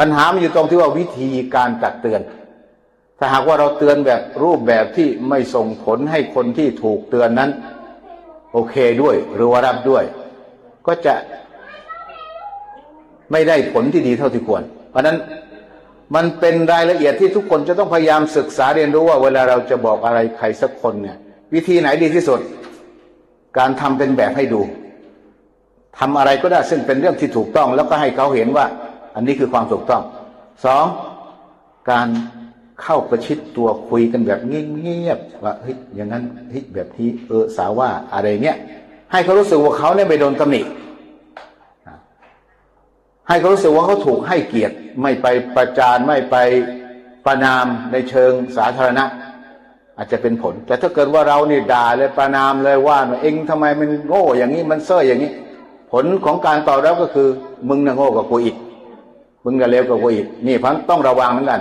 ปัญหามันอยู่ตรงที่ว่าวิธีการตักเตือน ถ้าหากว่าเราเตือนแบบรูปแบบที่ไม่ส่งผลให้คนที่ถูกเตือนนั้น โอเคด้วย หรือว่ารับด้วย ก็จะไม่ได้ผลที่ดีเท่าที่ควร เพราะฉะนั้นมันเป็นรายละเอียดที่ทุกคนจะต้องพยายามศึกษาเรียนรู้ว่า เวลาเราจะบอกอะไรใครสักคนเนี่ย วิธีไหนดีที่สุด การทำเป็นแบบให้ดูทำอะไรก็ได้ซึ่งเป็นเรื่องที่ถูกต้อง แล้วก็ให้เขาเห็นว่า อันนี้คือความถูกต้องสองการเข้าประชิดตัวคุยกันแบบเงียบๆว่าเฮ้ยอย่างนั้นเฮ้ยแบบนี้เออสาว่าอะไรเนี่ยให้เขารู้สึกว่าเขาเนี่ยไม่โดนตำหนิให้เขารู้สึกว่าเขาถูกให้เกียรติไม่ไปประจานไม่ไปประนามในเชิงสาธารณะ อาจจะเป็นผล แต่ถ้าเกิดว่าเรานี่ด่าเลยประนามเลยว่าเองทำไมมันโง่อย่างนี้มันเซ่ออย่างนี้ ผลของการตอบรับก็คือ มึงน่ะโง่กว่ากูอีก มึงน่ะเลวกว่ากูอีกนี่พันต้องระวังเหมือนกัน